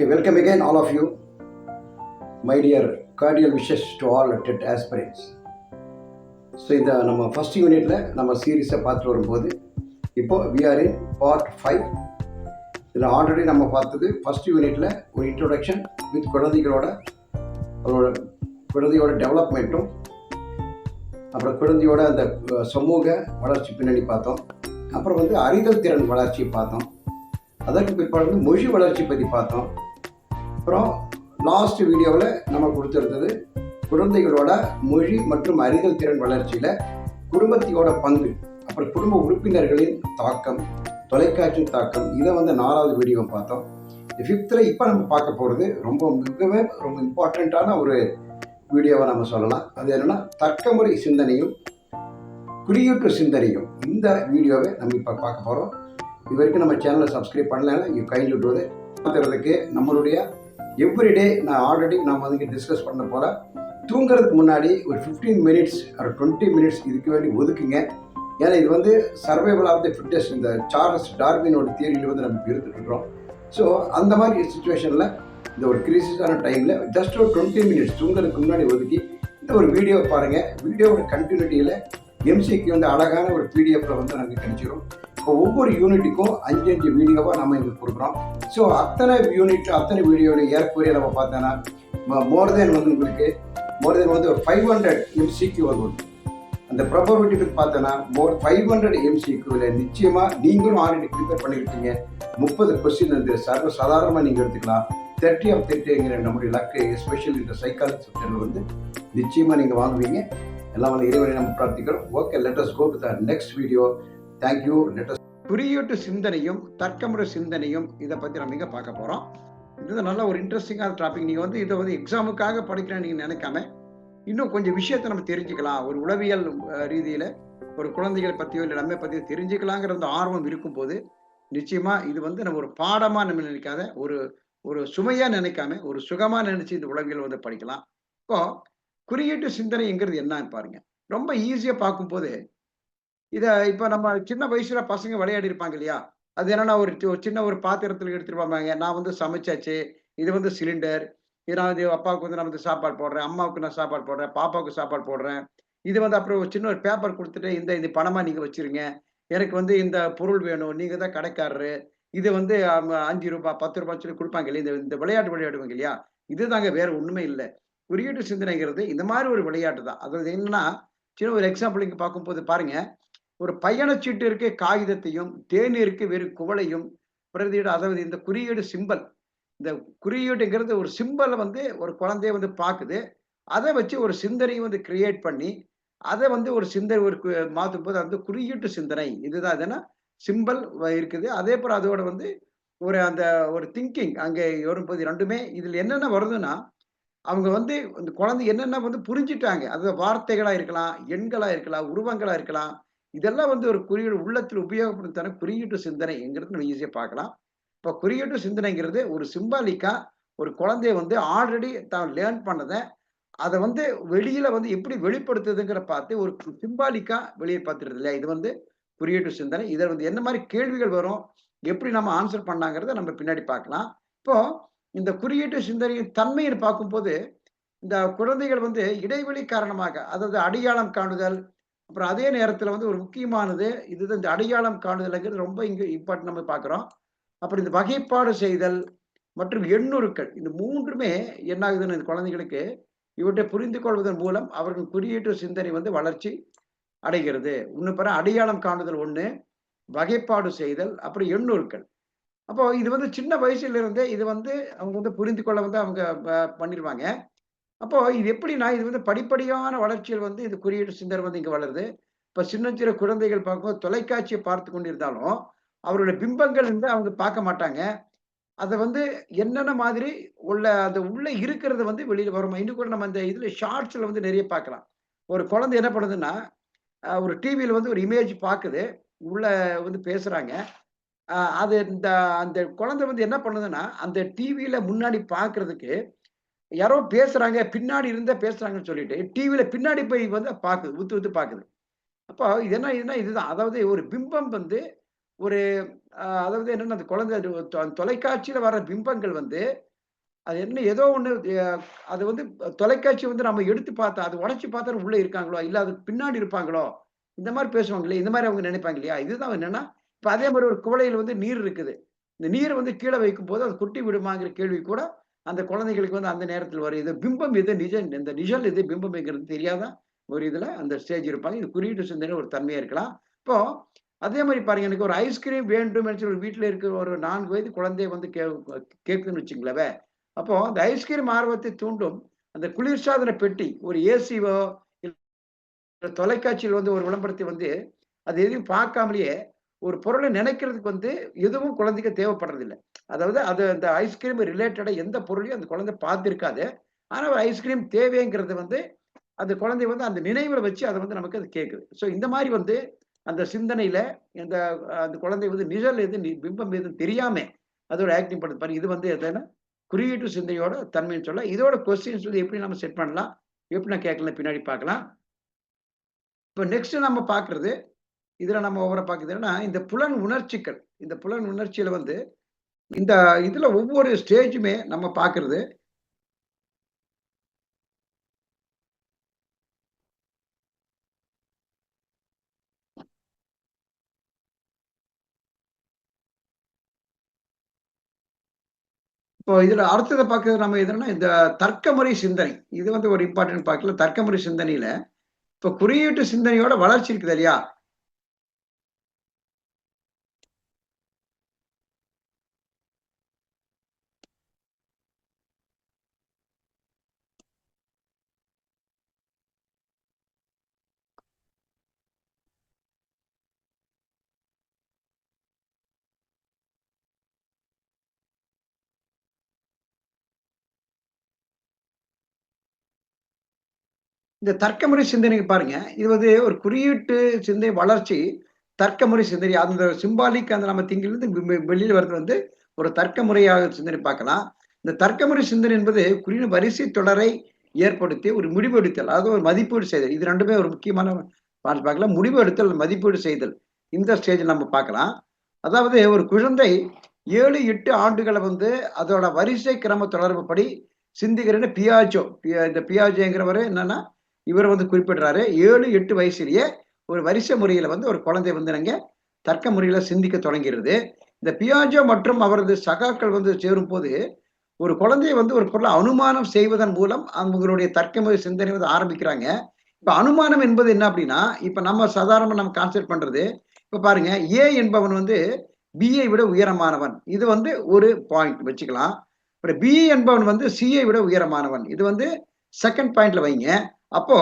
Okay, welcome again, all of you. My dear cordial wishes to all TET aspirants. So இந்த நம்ம first யூனிட்டில் நம்ம சீரீஸை பார்த்துட்டு வரும்போது இப்போ விஆர் இன் பார்ட் ஃபைவ் இதில் ஆல்ரெடி நம்ம பார்த்தது ஃபஸ்ட் யூனிட்டில் ஒரு இன்ட்ரொடக்ஷன் வித் குழந்தைகளோட அவரோட குழந்தையோட டெவலப்மெண்ட்டும் அப்புறம் குழந்தையோட அந்த சமூக வளர்ச்சி பின்னணி பார்த்தோம் அப்புறம் வந்து அறிதல் திறன் வளர்ச்சி பார்த்தோம் அதற்கு பிற்பாடு வந்து மொழி வளர்ச்சி பற்றி பார்த்தோம் அப்புறம் லாஸ்ட் வீடியோவில் நம்ம கொடுத்துருந்தது குழந்தைகளோட மொழி மற்றும் அறிதல் திறன் வளர்ச்சியில் குடும்பத்தையோட பங்கு அப்புறம் குடும்ப உறுப்பினர்களின் தாக்கம் தொலைக்காட்சி தாக்கம் இதை வந்து நாலாவது வீடியோ பார்த்தோம். ஃபிஃப்த்தில் இப்போ நம்ம பார்க்க போகிறது ரொம்ப மிகவே ரொம்ப இம்பார்ட்டண்ட்டான ஒரு வீடியோவை நம்ம சொல்லலாம். அது என்னென்னா தர்க்கமுறை சிந்தனையும் குறியீட்டு சிந்தனையும் இந்த வீடியோவை நம்ம இப்போ பார்க்க போகிறோம் இது வரைக்கும் நம்ம சேனலை சப்ஸ்கிரைப் பண்ணலைன்னா யூ கைண்ட் விட்டுவது பார்த்துறதுக்கு நம்மளுடைய எவ்ரிடே நான் ஆல்ரெடி நம்ம வந்து டிஸ்கஸ் பண்ண போல தூங்குறதுக்கு முன்னாடி ஒரு ஃபிஃப்டீன் மினிட்ஸ் ஒரு டுவெண்ட்டி மினிட்ஸ் இதுக்கு வேண்டி ஒதுக்குங்க. ஏன்னா இது வந்து சர்வைவல் ஆஃப் த ஃபிட்னஸ் இந்த சார்லஸ் டார்வினோட தியரியில் வந்து நம்ம இருந்துட்டுருக்கோம் ஸோ அந்த மாதிரி சுச்சுவேஷனில் இந்த ஒரு கிரிசிஸான டைமில் ஜஸ்ட் ஒரு டுவெண்ட்டி மினிட்ஸ் தூங்குறதுக்கு முன்னாடி ஒதுக்கி இந்த ஒரு வீடியோ பாருங்கள் வீடியோவோட கண்டினியூட்டியில் எம்சிக்கு வந்து அழகான ஒரு பிடிஎஃப்பில் வந்து நமக்கு கிடைச்சிரும் இப்போ ஒவ்வொரு யூனிட்டுக்கும் அஞ்சு அஞ்சு வீடியோவாக நம்ம இங்கே கொடுக்குறோம். ஸோ அத்தனை யூனிட் அத்தனை வீடியோட ஏற்குறைய நம்ம பார்த்தோன்னா மோர் தென் வந்து உங்களுக்கு மோர் தென் வந்து ஒரு ஃபைவ் ஹண்ட்ரட் எம்சிக்கு வரும் அந்த ப்ரொபர்விட்டிக்கு பார்த்தோன்னா மோர் ஃபைவ் ஹண்ட்ரட் எம்சிக்குவில் நிச்சயமாக நீங்களும் ஆல்ரெடி ப்ரிப்பேர் பண்ணிக்கிட்டீங்க. முப்பது கொஸ்டின் வந்து சர்வ சாதாரணமாக நீங்கள் எடுத்துக்கலாம். தேர்ட்டி ஆஃப் தேர்ட்டிங்கிற நம்முடைய லக்கு எஸ்பெஷல் இந்த சைக்காலஜி சப்ஜெக்ட் வந்து நிச்சயமாக நீங்கள் வாங்குவீங்க. எல்லாம் வந்து இறைவனை நம்ம பிரார்த்திக்கிறோம். Okay let's go to the next video thank you let's குறியீட்டு சிந்தனையும் தர்க்கமுறை சிந்தனையும் இதை பற்றி நம்ம இங்கே பார்க்க போகிறோம் இது நல்ல ஒரு இன்ட்ரெஸ்டிங்கான டாபிக் நீங்கள் வந்து இதை வந்து எக்ஸாமுக்காக படிக்கிறேன்னு நீங்கள் நினைக்காம இன்னும் கொஞ்சம் விஷயத்தை நம்ம தெரிஞ்சுக்கலாம். ஒரு உளவியல் ரீதியில் ஒரு குழந்தைகளை பற்றியோ இல்லை நம்ம பற்றியோ தெரிஞ்சுக்கலாங்கிற அந்த ஆர்வம் இருக்கும்போது நிச்சயமாக இது வந்து நம்ம ஒரு பாடமாக நம்ம நினைக்காத ஒரு ஒரு சுமையாக நினைக்காம ஒரு சுகமாக நினைச்சு இந்த உளவியல் வந்து படிக்கலாம். இப்போ குறியீட்டு சிந்தனைங்கிறது என்னன்னு பாருங்க. ரொம்ப ஈஸியாக பார்க்கும்போது இதை இப்போ நம்ம சின்ன வயசுல பசங்க விளையாடி இருப்பாங்க இல்லையா? அது என்னன்னா ஒரு சின்ன ஒரு பாத்திரத்தில் எடுத்துட்டு போவாங்க. நான் வந்து சமைச்சாச்சு. இது வந்து சிலிண்டர் இது நான் வந்து அப்பாவுக்கு வந்து நான் வந்து சாப்பாடு போடுறேன். அம்மாவுக்கு நான் சாப்பாடு போடுறேன். பாப்பாவுக்கு சாப்பாடு போடுறேன். இது வந்து அப்புறம் ஒரு சின்ன ஒரு பேப்பர் கொடுத்துட்டு இந்த இது பணமா நீங்க வச்சிருங்க. எனக்கு வந்து இந்த பொருள் வேணும். நீங்க தான் கடைக்காரரு. இது வந்து அஞ்சு ரூபாய் பத்து ரூபாய் சொல்லி கொடுப்பாங்க இல்லையா? இந்த இந்த விளையாட்டு விளையாடுவாங்க இல்லையா? இதுதாங்க வேற ஒண்ணுமே இல்லை. குறியீட்டு சிந்தனைங்கிறது இந்த மாதிரி ஒரு விளையாட்டு தான். அதாவது என்னன்னா சின்ன ஒரு எக்ஸாம்பிள் இங்க பார்க்கும்போது பாருங்க. ஒரு பயணச்சீட்டு இருக்க காகிதத்தையும் தேநீருக்கு வெறும் குவளையும் பிரதியீடு அதாவது இந்த குறியீடு சிம்பல் இந்த குறியீடுங்கிறது ஒரு சிம்பலை வந்து ஒரு குழந்தைய வந்து பார்க்குது. அதை வச்சு ஒரு சிந்தனையை வந்து கிரியேட் பண்ணி அதை வந்து ஒரு சிந்தனை ஒரு மாற்றும் போது அந்த குறியீட்டு சிந்தனை. இதுதான் இதுன்னா சிம்பல் இருக்குது. அதே போல் அதோட வந்து ஒரு அந்த ஒரு திங்கிங் அங்கே வரும்போது ரெண்டுமே இதில் என்னென்ன வருதுன்னா அவங்க வந்து இந்த குழந்தை என்னென்ன வந்து புரிஞ்சிட்டாங்க. அது வார்த்தைகளாக இருக்கலாம் எண்களாக இருக்கலாம் உருவங்களாக இருக்கலாம் இதெல்லாம் வந்து ஒரு குறியீடு உள்ளத்தில் உபயோகப்படுத்தான குறியீட்டு சிந்தனைங்கிறது நம்ம ஈஸியாக பார்க்கலாம். இப்போ குறியீட்டு சிந்தனைங்கிறது ஒரு சிம்பாலிக்கா ஒரு குழந்தைய வந்து ஆல்ரெடி தான் லேர்ன் பண்ணதை அதை வந்து வெளியில வந்து எப்படி வெளிப்படுத்துதுங்கிற பார்த்து ஒரு சிம்பாலிக்கா வெளியே பார்த்துருது இல்லையா? இது வந்து குறியீட்டு சிந்தனை. இதில் வந்து என்ன மாதிரி கேள்விகள் வரும் எப்படி நம்ம ஆன்சர் பண்ணாங்கிறத நம்ம பின்னாடி பார்க்கலாம். இப்போ இந்த குறியீட்டு சிந்தனையின் தன்மையை பார்க்கும்போது இந்த குழந்தைகள் வந்து இடைவெளி காரணமாக அதாவது அடையாளம் காணுதல் அப்புறம் அதே நேரத்துல வந்து ஒரு முக்கியமானது இதுதான் இந்த அடையாளம் காணுதல்ங்கிறது ரொம்ப இங்க இம்பார்ட்டன் நம்ம பார்க்குறோம். அப்புறம் இந்த வகைப்பாடு செய்தல் மற்றும் எண்ணுருக்கள் இந்த மூன்றுமே என்ன ஆகுதுன்னு இந்த குழந்தைகளுக்கு இவற்றை புரிந்து கொள்வதன் மூலம் அவர்கள் குறியீட்டு சிந்தனை வந்து வளர்ச்சி அடைகிறது. இன்னும் பிற அடையாளம் காணுதல் ஒண்ணு வகைப்பாடு செய்தல் அப்புறம் எண்ணுருக்கள். அப்போ இது வந்து சின்ன வயசுல இருந்தே இது வந்து அவங்க வந்து புரிந்து கொள்ள வந்து அவங்க ப- அப்போ இது எப்படின்னா இது வந்து படிப்படியான வளர்ச்சியில் வந்து இது குறியீட்டு சிந்தனை வந்து இங்கே வளருது. இப்போ சின்ன சின்ன குழந்தைகள் பார்க்கும் தொலைக்காட்சியை பார்த்து கொண்டிருந்தாலும் அவருடைய பிம்பங்கள் வந்து அவங்க பார்க்க மாட்டாங்க. அதை வந்து என்னென்ன மாதிரி உள்ள அந்த உள்ளே இருக்கிறத வந்து வெளியில் வரும். இன்னும் கூட நம்ம அந்த இதில் ஷார்ட்ஸில் வந்து நிறைய பார்க்கலாம். ஒரு குழந்தை என்ன பண்ணுதுன்னா ஒரு டிவியில் வந்து ஒரு இமேஜ் பார்க்குது. உள்ளே வந்து பேசுகிறாங்க அது இந்த அந்த குழந்தை வந்து என்ன பண்ணுதுன்னா அந்த டிவியில் முன்னாடி பார்க்குறதுக்கு யாரோ பேசுறாங்க பின்னாடி இருந்தா பேசுறாங்கன்னு சொல்லிட்டு டிவியில பின்னாடி போய் வந்து பாக்குது உத்து உத்து பாக்குது அப்போ இது என்ன இதுனா இதுதான். அதாவது ஒரு பிம்பம் வந்து ஒரு அதாவது என்னன்னா அந்த குழந்தை அது தொ- தொலைக்காட்சியில வர பிம்பங்கள் வந்து அது என்ன ஏதோ ஒண்ணு அது வந்து தொலைக்காட்சி வந்து நம்ம எடுத்து பார்த்தா அது உடச்சி பார்த்தா உள்ள இருக்காங்களோ இல்ல அது பின்னாடி இருப்பாங்களோ இந்த மாதிரி பேசுவாங்களே இந்த மாதிரி அவங்க நினைப்பாங்க இல்லையா? இதுதான் என்னன்னா இப்ப அதே மாதிரி ஒரு குவளையில் வந்து நீர் இருக்குது. இந்த நீரை வந்து கீழே வைக்கும் போது அது குட்டி விடுமாங்கிற கேள்வி கூட அந்த குழந்தைகளுக்கு வந்து அந்த நேரத்தில் வரும். இது பிம்பம் எது? நிஜம் இந்த நிஜல் எது? பிம்பம் எங்கிறது தெரியாத? ஒரு இதில் அந்த ஸ்டேஜ் இருப்பாங்க. இது குறியீட்டு சிந்தனை ஒரு தன்மையாக இருக்கலாம். இப்போ அதே மாதிரி பாருங்க. எனக்கு ஒரு ஐஸ்கிரீம் வேண்டும் சொல்லி ஒரு வீட்டில் இருக்கிற ஒரு நான்கு வயது குழந்தைய வந்து கே கேட்குன்னு வச்சுங்களவே அப்போ அந்த ஐஸ்கிரீம் ஆர்வத்தை தூண்டும். அந்த குளிர்சாதன பெட்டி ஒரு ஏசிவோ தொலைக்காட்சியில் வந்து ஒரு விளம்பரத்தை வந்து அது எதையும் பார்க்காமலேயே ஒரு பொருளை நினைக்கிறதுக்கு வந்து எதுவும் குழந்தைக்கு தேவைப்படுறதில்லை. அதாவது அது அந்த ஐஸ்கிரீம் ரிலேட்டடாக எந்த பொருளையும் அந்த குழந்தை பார்த்துருக்காது. ஆனால் ஐஸ்கிரீம் தேவைங்கிறது வந்து அந்த குழந்தை வந்து அந்த நினைவில் வச்சு அதை வந்து நமக்கு அது கேட்குது. ஸோ இந்த மாதிரி வந்து அந்த சிந்தனையில இந்த அந்த குழந்தை வந்து நிழல் எது பிம்பம் எதுவும் தெரியாம அதோட ஆக்டிங் பண்ணுது பாருங்க இது வந்து எதுன்னா குறியீட்டு சிந்தையோட தன்மைன்னு சொல்ல இதோட கொஸ்டின்ஸ் வந்து எப்படி நம்ம செட் பண்ணலாம்? எப்படி நான் கேட்கலாம் பின்னாடி பார்க்கலாம். இப்போ நெக்ஸ்ட் நம்ம பார்க்குறது இதில் நம்ம ஒவ்வொரு பார்க்குறதுன்னா இந்த புலன் உணர்ச்சிகள் இந்த புலன் உணர்ச்சியில் வந்து இந்த இதில் ஒவ்வொரு ஸ்டேஜுமே நம்ம பார்க்குறது. இப்போ இதில் அடுத்ததை பார்க்கறது நம்ம எதுனா இந்த தர்க்கமுறை சிந்தனை. இது வந்து ஒரு இம்பார்ட்டன்ட் பார்க்கல. தர்க்கமுறை சிந்தனையில இப்போ குறியீட்டு சிந்தனையோட வளர்ச்சி இருக்குது இல்லையா? இந்த தர்க்கமுறை சிந்தனைக்கு பாருங்க. இது வந்து ஒரு குறியீட்டு சிந்தனை வளர்ச்சி தர்க்கமுறை சிந்தனை. அந்த சிம்பாலிக் அந்த நம்ம திங்கிலிருந்து வெ- வர்றது வந்து ஒரு தர்க்கமுறையாக சிந்தனை பார்க்கலாம். இந்த தர்க்கமுறை சிந்தனை என்பது குறிய வரிசை தொடரை ஏற்படுத்தி ஒரு முடிவு எடுத்தல் அதாவது ஒரு மதிப்பீடு செய்தல். இது ரெண்டுமே ஒரு முக்கியமான பார்க்கலாம். முடிவு எடுத்தல் மதிப்பீடு செய்தல். இந்த ஸ்டேஜில் நம்ம பார்க்கலாம். அதாவது ஒரு குழந்தை ஏழு எட்டு ஆண்டுகளை வந்து அதோட வரிசை கிரம தொடர்புப்படி சிந்திக்கிறேன்னு பியாஜோ பியா- இந்த பியாஜோங்கிறவர் என்னன்னா இவர் வந்து குறிப்பிடுறாரு ஏழு எட்டு வயசுலயே ஒரு வரிசை முறையில வந்து ஒரு குழந்தை வந்து நாங்க தர்க்க முறையில சிந்திக்க தொடங்கிறது இந்த பியாஜோ மற்றும் அவரது சகாக்கள் வந்து சேரும் போது ஒரு குழந்தையை வந்து ஒரு பொருளை அனுமானம் செய்வதன் மூலம் அவங்களுடைய தர்க்கமுறை சிந்தனை வந்து ஆரம்பிக்கிறாங்க. இப்ப அனுமானம் என்பது என்ன அப்படின்னா இப்ப நம்ம சாதாரணமா நம்ம கான்செப்ட் பண்றது இப்ப பாருங்க ஏ என்பவன் வந்து பிஐ விட உயரமானவன். இது வந்து ஒரு பாயிண்ட் வச்சுக்கலாம். அப்புறம் பி என்பவன் வந்து சிஐ விட உயரமானவன். இது வந்து செகண்ட் பாயிண்ட்ல வைங்க. அப்போ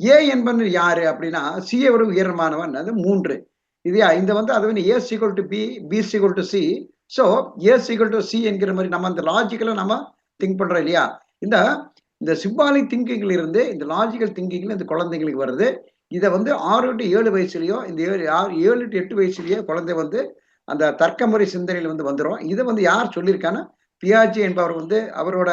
ஏ என்பன் யாரு அப்படின்னா சிஐ விட உயரமானவன் அது மூன்று. இது இந்த வந்து அது வந்து A equal to B B equal to C so A equal to C என்கிற மாதிரி நம்ம அந்த லாஜிக்கலாக நம்ம திங்க் பண்றோம் இல்லையா? இந்த இந்த சிம்பாலிக் திங்கிங்ல இருந்து இந்த லாஜிக்கல் திங்கிங்ல இந்த குழந்தைங்களுக்கு வருது. இதை வந்து ஆறு டு ஏழு வயசுலயோ இந்த ஏழு ஆறு ஏழு டு எட்டு வயசுலயோ குழந்தை வந்து அந்த தர்க்கமுறை சிந்தனையில் வந்து வந்துடும் இதை வந்து யார் சொல்லியிருக்கான்னா பியாஜி என்பவர் வந்து அவரோட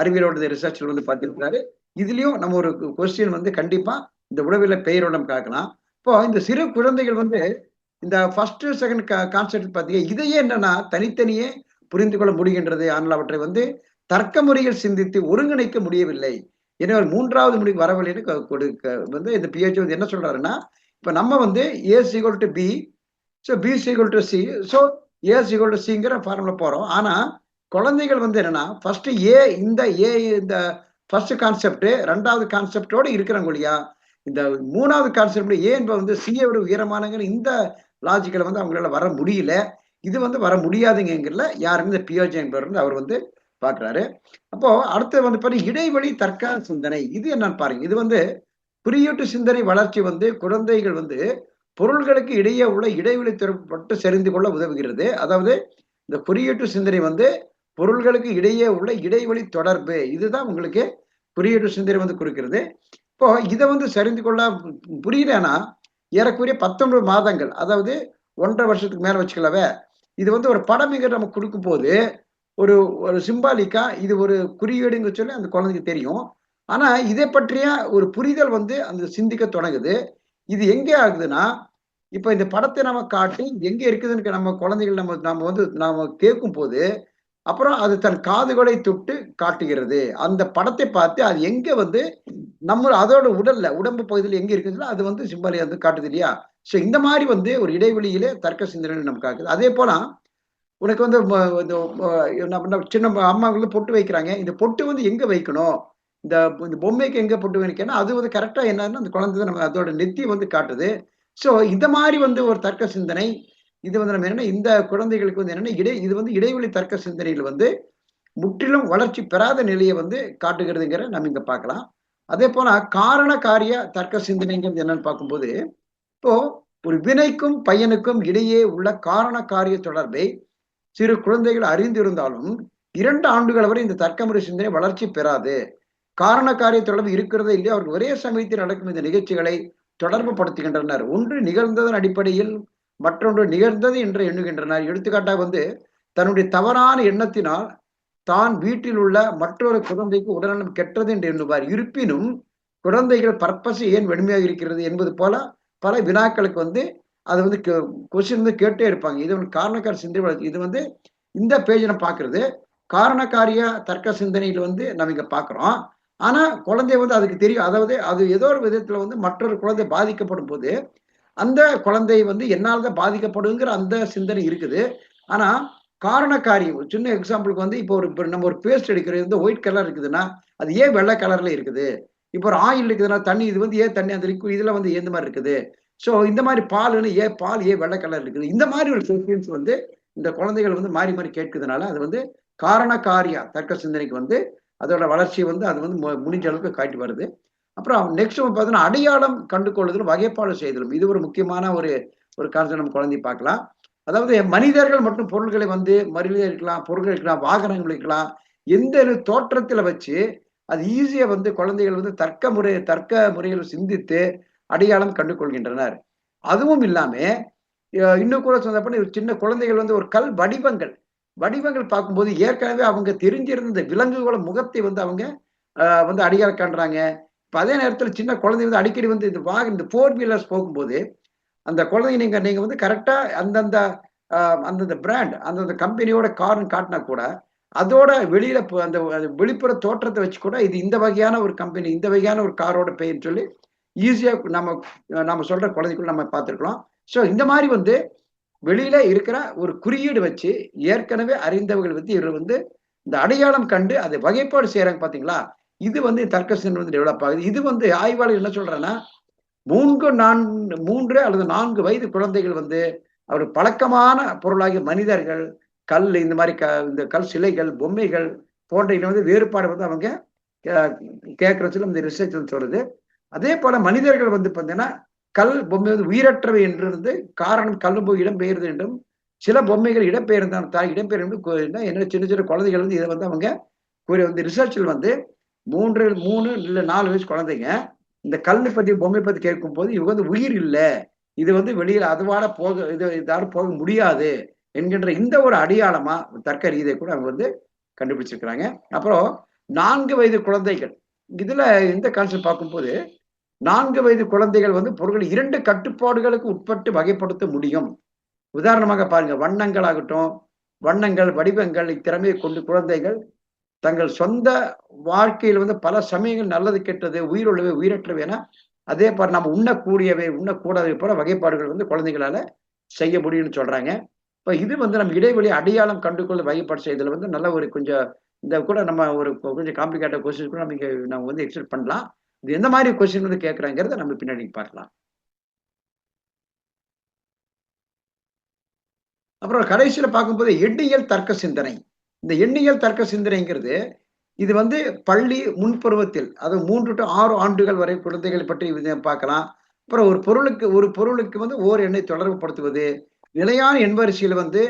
அறிவியலோட ரிசர்ச்சில் வந்து பார்த்திருக்கிறாரு. இதுலயும் நம்ம ஒரு கொஸ்டின் வந்து கண்டிப்பா இந்த உளவியல பெயரோட நம்ம இப்போ இந்த சிறு குழந்தைகள் வந்து இந்த ஃபர்ஸ்ட் செகண்ட் கான்செப்ட் பார்த்தீங்க இதையே என்னன்னா தனித்தனியே புரிந்து கொள்ள முடிகின்றது. ஆனால் அவற்றை வந்து தர்க்க முறையில் சிந்தித்து ஒருங்கிணைக்க முடியவில்லை. எனவே மூன்றாவது முடிவு வரவில்லைன்னு க- கொடுக்க வந்து இந்த பிஹெச் வந்து என்ன சொல்றாருன்னா இப்ப நம்ம வந்து A equal to B so B equal to C so A equal to சிங்கிற formula போறோம். ஆனா குழந்தைகள் வந்து என்னன்னா ஃபர்ஸ்ட் ஏ இந்த ஏ இந்த ஃபர்ஸ்ட் கான்செப்ட் ரெண்டாவது கான்செப்டோடு இருக்கிறவங்க இல்லையா? இந்த மூணாவது கான்செப்ட் ஏ இப்போ வந்து சிஏ விட உயரமானங்கிற இந்த லாஜிக்கல வந்து அவங்களால வர முடியல. இது வந்து வர முடியாதுங்கிறதுல யாருமே இந்த பியோஜி என்பவர் வந்து அவர் வந்து பார்க்குறாரு. அப்போ அடுத்து வந்து பாருங்க இடைவெளி தர்க்க சிந்தனை. இது என்னன்னு பாருங்க. இது வந்து குறியீட்டு சிந்தனை வளர்ச்சி வந்து குழந்தைகள் வந்து பொருள்களுக்கு இடையே உள்ள இடைவெளி திறப்பட்டு செறிந்து கொள்ள உதவுகிறது. அதாவது இந்த குறியீட்டு சிந்தனை வந்து பொருள்களுக்கு இடையே உள்ள இடைவெளி தொடர்பு இதுதான் உங்களுக்கு குறியீட்டு சிந்தனை வந்து கொடுக்கிறது. இப்போ இதை வந்து சரிந்து கொள்ள புரியலன்னா ஏறக்குறைய பத்தொன்பது மாதங்கள் அதாவது ஒன்றரை வருஷத்துக்கு மேலே வச்சுக்கலவே இது வந்து ஒரு படம் மிக நம்ம கொடுக்கும் போது ஒரு ஒரு சிம்பாலிக்கா இது ஒரு குறியீடுங்க சொல்லி அந்த குழந்தைக்கு தெரியும். ஆனா இதை பற்றிய ஒரு புரிதல் வந்து அந்த சிந்திக்க தொடங்குது. இது எங்கே ஆகுதுன்னா இப்ப இந்த படத்தை நம்ம காட்டி எங்க இருக்குதுன்னு நம்ம குழந்தைகள் நம்ம நம்ம வந்து நாம கேட்கும் போது அப்புறம் அது தன் காதுகளை தொட்டு காட்டுகிறது. அந்த படத்தை பார்த்து அது எங்க வந்து நம்ம அதோட உடல்ல உடம்பு பகுதியில் எங்க இருக்குதுல அது வந்து சிம்பாலி வந்து காட்டுது இல்லையா? ஸோ இந்த மாதிரி வந்து ஒரு இடைவெளியிலே தர்க்க சிந்தனை நமக்கு காக்குது அதே போல உனக்கு வந்து இந்த நம்ம சின்ன அம்மாங்களுக்கு பொட்டு வைக்கிறாங்க. இந்த பொட்டு வந்து எங்க வைக்கணும்? இந்த இந்த பொம்மைக்கு எங்க பொட்டு வைக்கணும்? அது வந்து கரெக்டா என்னன்னா அந்த குழந்தை நம்ம அதோட நெத்தி வந்து காட்டுது. ஸோ இந்த மாதிரி வந்து ஒரு தர்க்க சிந்தனை இது வந்து நம்ம என்னன்னா இந்த குழந்தைகளுக்கு வந்து என்னன்னா இடை இது வந்து இடைவெளி தர்க்க சிந்தனையில் வந்து முற்றிலும் வளர்ச்சி பெறாத நிலையை வந்து காட்டுகிறதுங்கிற நம்ம இங்க பார்க்கலாம். அதே போல காரண காரிய தர்க்க சிந்தனைங்கிறது என்னன்னு பார்க்கும்போது இப்போ ஒரு வினைக்கும் பையனுக்கும் இடையே உள்ள காரண காரிய தொடர்பை சிறு குழந்தைகள் அறிந்திருந்தாலும் இரண்டு ஆண்டுகள் வரை இந்த தர்க்கமுறை சிந்தனை வளர்ச்சி பெறாது. காரண காரிய தொடர்பு இருக்கிறதே இல்லையோ? அவர்கள் ஒரே சமயத்தில் நடக்கும் இந்த நிகழ்ச்சிகளை தொடர்பு படுத்துகின்றனர் ஒன்று நிகழ்ந்ததன் அடிப்படையில் மற்றொன்று நிகழ்ந்தது என்று எண்ணுகின்றனர். எடுத்துக்காட்டாக வந்து தன்னுடைய தவறான எண்ணத்தினால் தான் வீட்டில் உள்ள மற்றொரு குழந்தைக்கு உடல்நலம் கெட்டது என்று எண்ணுவார். இருப்பினும் குழந்தைகள் பர்பஸ் ஏன் வெண்மையாக இருக்கிறது என்பது போல பல வினாக்களுக்கு வந்து அது வந்து கொஸ்டின் வந்து கேட்டே இருப்பாங்க. இது வந்து காரணக்கார சிந்தனை வளர்ச்சி. இது வந்து இந்த பேஜ் நம்ம பார்க்கிறது. காரணக்காரிய தர்க்க சிந்தனையில் வந்து நம்ம இங்க பார்க்குறோம். ஆனா குழந்தை வந்து அதுக்கு தெரியும். அதாவது அது ஏதோ ஒரு விதத்துல வந்து மற்றொரு குழந்தை பாதிக்கப்படும் போது அந்த குழந்தை வந்து என்னால் தான் பாதிக்கப்படுங்கிற அந்த சிந்தனை இருக்குது. ஆனா காரண காரியம் சின்ன எக்ஸாம்பிளுக்கு வந்து இப்போ ஒரு இப்போ நம்ம ஒரு பேஸ்ட் எடுக்கிறது வந்து ஒயிட் கலர் இருக்குதுன்னா அது ஏன் வெள்ளை கலர்ல இருக்குது? இப்போ ஒரு ஆயில் இருக்குதுன்னா தண்ணி இது வந்து ஏன் தண்ணி அந்த லிக்விட் இதுல வந்து எந்த மாதிரி இருக்குது? ஸோ இந்த மாதிரி பால்னு ஏன் பால் ஏன் வெள்ளை கலர் இருக்குது? இந்த மாதிரி ஒரு கொஸ்டின்ஸ் வந்து இந்த குழந்தைகள் வந்து மாறி மாறி கேட்குறதுனால அது வந்து காரண காரியம் தர்க்க சிந்தனைக்கு வந்து அதோட வளர்ச்சி வந்து அது வந்து மு- முடிஞ்ச அளவுக்கு காட்டி வருது. அப்புறம் நெக்ஸ்ட் பார்த்தீங்கன்னா அடையாளம் கண்டு கொள்ளுதலும் வகைப்பாடு செய்தலும். இது ஒரு முக்கியமான ஒரு ஒரு கான்செப்ட் நம்ம குழந்தை பார்க்கலாம். அதாவது மனிதர்கள் மற்றும் பொருள்களை வந்து மருவிலே இருக்கலாம் பொருட்கள் இருக்கலாம் வாகனங்கள் இருக்கலாம் எந்த ஒரு வச்சு அது ஈஸியாக வந்து குழந்தைகள் வந்து தர்க்க முறை தர்க்க முறையில் சிந்தித்து அடையாளம் கண்டு கொள்கின்றனர் அதுவும் இல்லாமல் இன்னும் கூட சொன்ன சின்ன குழந்தைகள் வந்து ஒரு கல் வடிவங்கள் வடிவங்கள் பார்க்கும்போது ஏற்கனவே அவங்க தெரிஞ்சிருந்த விலங்குகளோட முகத்தை வந்து அவங்க வந்து அடையாளம் காண்றாங்க. இப்போ அதே நேரத்தில் சின்ன குழந்தை வந்து அடிக்கடி வந்து இந்த வாகன இந்த ஃபோர் வீலர்ஸ் போகும்போது அந்த குழந்தைங்க நீங்கள் நீங்கள் வந்து கரெக்டாக அந்தந்த அந்தந்த பிராண்ட் அந்தந்த கம்பெனியோட கார்னு காட்டினா கூட அதோட வெளியில அந்த வெளிப்புற தோற்றத்தை வச்சு கூட இது இந்த வகையான ஒரு கம்பெனி இந்த வகையான ஒரு காரோட பெயர்னு சொல்லி ஈஸியாக நம்ம நம்ம சொல்ற குழந்தைக்குள்ள நம்ம பார்த்துருக்கலாம். ஸோ இந்த மாதிரி வந்து வெளியில இருக்கிற ஒரு குறியீடு வச்சு ஏற்கனவே அறிந்தவர்கள் வந்து இவர் வந்து இந்த அடையாளம் கண்டு அதை வகைப்பாடு செய்யறாங்க பாத்தீங்களா? இது வந்து தர்க்க சிந்தனை வந்து டெவலப் ஆகுது. இது வந்து ஆய்வாளர் என்ன சொல்றேன்னா மூன்று நான்கு மூன்று அல்லது நான்கு வயது குழந்தைகள் வந்து அவர் பழக்கமான பொருளாகிய மனிதர்கள் கல் இந்த மாதிரி க இந்த கல் சிலைகள் பொம்மைகள் போன்ற வந்து வேறுபாடு வந்து அவங்க கேட்கறதுல இந்த ரிசர்ச் வந்து அதே போல மனிதர்கள் வந்து பார்த்தீங்கன்னா கல் பொம்மை வந்து உயிரற்றவை என்று வந்து காரணம் கல் போய் இடம்பெயர்து என்றும் சில பொம்மைகள் இடம்பெயர்ந்தான் தான் இடம்பெயர் என்ன சின்ன சின்ன குழந்தைகள் வந்து இதை வந்து அவங்க கூறிய வந்து ரிசர்ச்சில் வந்து மூன்று மூணு இல்லை நாலு வயசு குழந்தைங்க இந்த கல் பத்தி பொம்மை பத்தி கேட்கும் போது இவங்க வந்து உயிர் இல்லை. இது வந்து வெளியில அதுவாட போக இது இதால போக முடியாது என்கின்ற இந்த ஒரு அடையாளமா தர்க்க ரீதியை கூட அவங்க வந்து கண்டுபிடிச்சிருக்கிறாங்க. அப்புறம் நான்கு வயது குழந்தைகள். இதுல இந்த கான்செப்ட் பார்க்கும்போது நான்கு வயது குழந்தைகள் வந்து பொருட்கள் இரண்டு கட்டுப்பாடுகளுக்கு உட்பட்டு வகைப்படுத்த முடியும். உதாரணமாக பாருங்க வண்ணங்கள் ஆகட்டும் வண்ணங்கள் வடிவங்கள் இத்திறமையை கொண்டு குழந்தைகள் தங்கள் சொந்த வாழ்க்கையில் வந்து பல சமயங்கள் நல்லது கெட்டது உயிருள்ளவை உயிரற்றவை என அதே போல நம்ம உண்ணக்கூடியவை உண்ணக்கூடாதவை போல வகைப்பாடுகள் வந்து குழந்தைகளால செய்ய முடியும்னு சொல்றாங்க. இப்போ இது வந்து நம்ம இடைவெளி அடையாளம் கண்டுகொள்ள வகைப்பாடு செய்ததுல வந்து நல்ல ஒரு கொஞ்சம் இந்த கூட நம்ம ஒரு கொஞ்சம் காம்ப்ளிகேட்டட் கொஸ்டின் கூட நம்ம இங்கே நம்ம வந்து எக்ஸ்பெக்ட் பண்ணலாம். இது எந்த மாதிரி கொஸ்டின் வந்து கேட்குறாங்கிறத நம்ம பின்னாடி பார்க்கலாம். அப்புறம் கடைசியில் பார்க்கும்போது எண்ணியல் தர்க்க சிந்தனை. இந்த எண்ணியல் தர்க்க சிந்தனைங்கிறது இது வந்து பள்ளி முன்பருவத்தில் அது மூன்று டு ஆறு ஆண்டுகள் வரை குழந்தைகள் பற்றி இதை பார்க்கலாம். அப்புறம் ஒரு பொருளுக்கு ஒரு பொருளுக்கு வந்து ஓர் எண்ணை தொடர்புபடுத்துவது நிலையான எண்வரிசையில் வந்து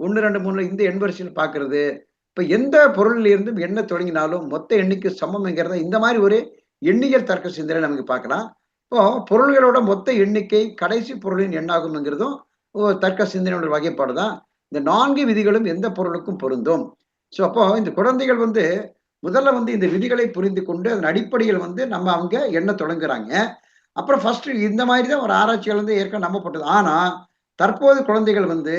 ஒன்று ரெண்டு மூணு இந்த எண்வரிசையில் பார்க்கறது. இப்போ எந்த பொருளில் இருந்தும் என்ன தொடங்கினாலும் மொத்த எண்ணிக்கை சமம்ங்கிறத இந்த மாதிரி ஒரு எண்ணியல் தர்க்க சிந்தனை நமக்கு பார்க்கலாம். இப்போ பொருள்களோட மொத்த எண்ணிக்கை கடைசி பொருளின் எண்ணாகும்ங்கிறதும் தர்க்க சிந்தனையோட வகைப்பாடு தான் இந்த நான்கு விதிகளும் எந்த பொருளுக்கும் பொருந்தும். ஸோ அப்போ இந்த குழந்தைகள் வந்து முதல்ல வந்து இந்த விதிகளை புரிந்து கொண்டு அதன் அடிப்படையில் வந்து நம்ம அவங்க எண்ண தொடங்குறாங்க. அப்புறம் ஃபர்ஸ்ட் இந்த மாதிரி தான் ஒரு ஆராய்ச்சிகள் வந்து ஏற்கனவே நம்பப்பட்டது ஆனா தற்போது குழந்தைகள் வந்து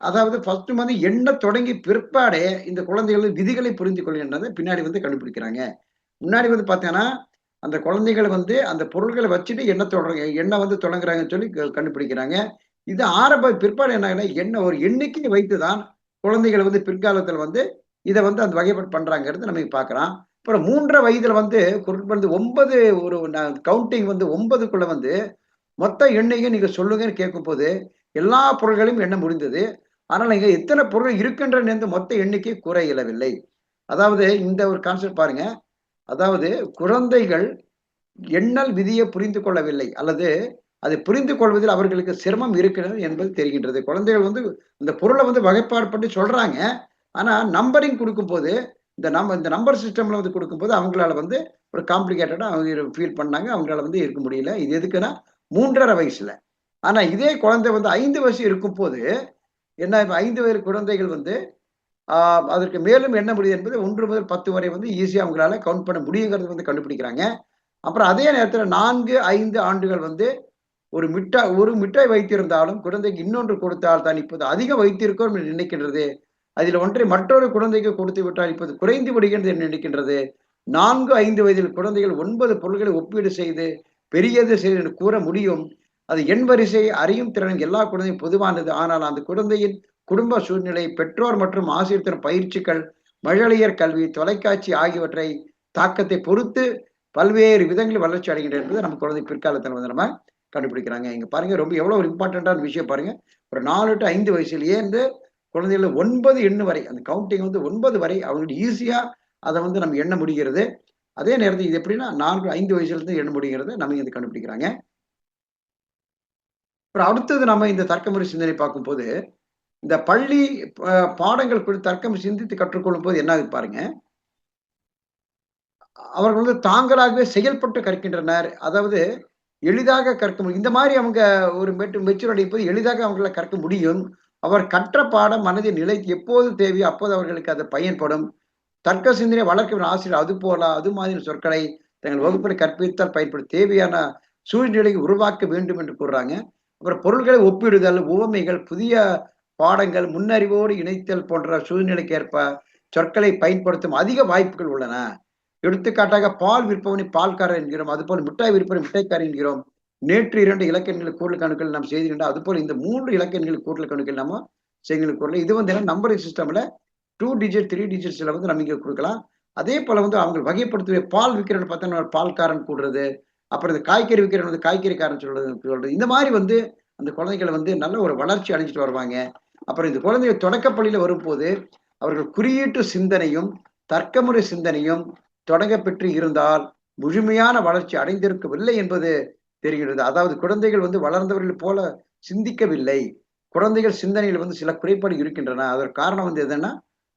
அதாவது ஃபர்ஸ்ட் வந்து என்ன தொடங்கி பிற்பாடே இந்த குழந்தைகள் விதிகளை புரிந்து கொள்கின்றதை பின்னாடி வந்து கண்டுபிடிக்கிறாங்க. முன்னாடி வந்து பார்த்தீங்கன்னா அந்த குழந்தைகள் வந்து அந்த பொருள்களை வச்சுட்டு என்ன தொடங்க என்ன வந்து தொடங்குறாங்கன்னு சொல்லி கண்டுபிடிக்கிறாங்க. இது ஆரம்ப பிற்பாடு என்ன ஆகுதுன்னா, ஒரு எண்ணிக்கை வைத்து தான் குழந்தைகள் வந்து பிற்காலத்தில் வந்து இதை வந்து அந்த வகைப்பாடு பண்றாங்கிறது நம்ம பார்க்கலாம் அப்புறம் மூன்றரை வயதுல வந்து குறிப்பிட்டு ஒன்பது ஒரு கவுண்டிங் வந்து ஒன்பதுக்குள்ள வந்து மொத்த எண்ணெயை நீங்க சொல்லுங்கன்னு கேட்கும்போது எல்லா பொருள்களையும் எண்ண முடிந்தது. ஆனால் இங்க எத்தனை பொருள் இருக்கின்றன மொத்த எண்ணிக்கை கூற இயலவில்லை அதாவது இந்த ஒரு கான்செப்ட் பாருங்க. அதாவது குழந்தைகள் எண்ணல் விதியை புரிந்து கொள்ளவில்லை. அல்லது அதை புரிந்து கொள்வதில் அவர்களுக்கு சிரமம் இருக்கிறது என்பது தெரிகின்றது. குழந்தைகள் வந்து இந்த பொருளை வந்து வகைப்பாடு பண்ணி சொல்றாங்க. ஆனா நம்பரிங் கொடுக்கும்போது இந்த நம்ம இந்த நம்பர் சிஸ்டம்ல வந்து கொடுக்கும்போது அவங்களால வந்து ஒரு காம்ப்ளிகேட்டடா அவங்க ஃபீல் பண்ணாங்க. அவங்களால வந்து இருக்க முடியல. இது எதுக்குன்னா மூன்றரை வயசுல. ஆனா இதே குழந்தை வந்து ஐந்து வயசு இருக்கும் போது என்ன ஐந்து வயது குழந்தைகள் வந்து அதற்கு மேலும் என்ன முடியுது என்பது ஒன்று முதல் பத்து வரை வந்து ஈஸியாக அவங்களால கவுண்ட் பண்ண முடியுங்கிறது வந்து கண்டுபிடிக்கிறாங்க. அப்புறம் அதே நேரத்தில் நான்கு ஐந்து ஆண்டுகள் வந்து ஒரு மிட்டாய் ஒரு மிட்டாய் வைத்திருந்தாலும் குழந்தைக்கு இன்னொன்று கொடுத்தால் தான் இப்போது அதிகம் வைத்திருக்கோம் என்று நினைக்கின்றது. அதில் ஒன்றை மற்றொரு குழந்தைக்கு கொடுத்து விட்டால் இப்போது குறைந்து விடுகின்றது என்று நினைக்கின்றது. நான்கு ஐந்து வயதில் குழந்தைகள் ஒன்பது பொருள்களை ஒப்பீடு செய்து பெரியது செய்து என்று கூற முடியும். அது எண் வரிசை அறியும் திறன் எல்லா குழந்தையும் பொதுவானது. ஆனால் அந்த குழந்தையின் குடும்ப சூழ்நிலை பெற்றோர் மற்றும் ஆசிரியர் தரும் பயிற்சிகள் மழலையர் கல்வி தொலைக்காட்சி ஆகியவற்றை தாக்கத்தை பொறுத்து பல்வேறு விதங்களில் வளர்ச்சி அடைகின்றன என்பது நம்ம குழந்தை பிற்காலத்தில் வந்து நம்ம கண்டுபிடிக்கிறாங்க. இங்கே பாருங்க ரொம்ப எவ்வளோ ஒரு இம்பார்ட்டண்ட்டான விஷயம் பாருங்கள் ஒரு நாலு டு ஐந்து வயசுலேயே இருந்து குழந்தைகள் ஒன்பது எண்ணு வரை அந்த கவுண்டிங் வந்து ஒன்பது வரை அவங்களுக்கு ஈஸியாக அதை வந்து நம்ம எண்ண முடிகிறது. அதே நேரத்தில் இது எப்படின்னா நான்கு ஐந்து வயசுலேருந்து எண்ண முடிகிறது. நம்ம இது கண்டுபிடிக்கிறாங்க. அப்புறம் அடுத்தது நம்ம இந்த தர்க்கமுறை சிந்தனை பார்க்கும்போது இந்த பள்ளி பாடங்கள் குறித்து தர்க்கம் சிந்தித்து கற்றுக்கொள்ளும் போது என்ன பாருங்க. அவர்கள் வந்து தாங்களாகவே செயல்பட்டு கற்கின்றனர். அதாவது எளிதாக கற்க முடியும். இந்த மாதிரி அவங்க ஒரு மெட்டு மெச்சூர் அடைப்பது எளிதாக அவங்கள கற்க முடியும். அவர் கற்ற பாடம் மனதில் நிலை எப்போது தேவையோ அப்போது அவர்களுக்கு அது பயன்படும். தர்க்க சிந்தனை வளர்க்க ஆசிரியர் அது போல அது மாதிரி சொற்களை தங்கள் வகுப்பில் கற்பித்தால் பயன்படும். தேவையான சூழ்நிலையை உருவாக்க வேண்டும் என்று கூறுறாங்க. அப்புறம் பொருள்களை ஒப்பிடுதல் உவமைகள் புதிய பாடங்கள் முன்னறிவோடு இணைத்தல் போன்ற சூழ்நிலைக்கு ஏற்ப சொற்களை பயன்படுத்தும் அதிக வாய்ப்புகள் உள்ளன. எடுத்துக்காட்டாக பால் விற்பவனை பால்காரர் என்கிறோம் அதுபோல் மிட்டாய் விற்பனை மிட்டாய்க்காரர் என்கிறோம். நேற்று இரண்டு இலக்கணங்கள் கூடுதல் கணக்குகள் நாம் செய்திருந்தோம் அதுபோல் இந்த மூன்று இலக்கணங்கள் கூடுதல் கணக்கில் நம்ம செய்திகள் கூறல இது வந்து நம்பரிங் சிஸ்டம்ல டூ டிஜிட் த்ரீ டிஜிட்ஸ்ல வந்து நம்ம இங்கே கொடுக்கலாம். அதே போல வந்து அவங்க வகைப்படுத்துவ பால் விற்கிறவன் பார்த்தோன்னா ஒரு பால்காரன் கூடுறது அப்புறம் இந்த காய்கறி விற்கிறவன் வந்து காய்கறிக்காரன் சொல்றது சொல்றது. இந்த மாதிரி வந்து அந்த குழந்தைகளை வந்து நல்ல ஒரு வளர்ச்சி அடைஞ்சிட்டு வருவாங்க. அப்புறம் இந்த குழந்தைகள் தொடக்கப்பள்ளியில வரும்போது அவர்கள் குறியீட்டு சிந்தனையும் தர்க்கமுறை சிந்தனையும் தொடங்க பெற்று இருந்தால் முழுமையான வளர்ச்சி அடைந்திருக்கவில்லை என்பது தெரிகிறது. அதாவது குழந்தைகள் வந்து வளர்ந்தவர்கள் போல சிந்திக்கவில்லை. குழந்தைகள் சிந்தனையில் வந்து சில குறைபாடு இருக்கின்றன. அதற்கு காரணம் வந்து எதுன்னா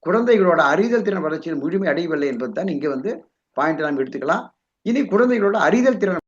குழந்தைகளோட அறிதல் திறன் வளர்ச்சியில் முழுமை அடையவில்லை என்பது தான் இங்கே வந்து பாயிண்ட் நாம் எடுத்துக்கலாம். இனி குழந்தைகளோட அறிதல் திறன்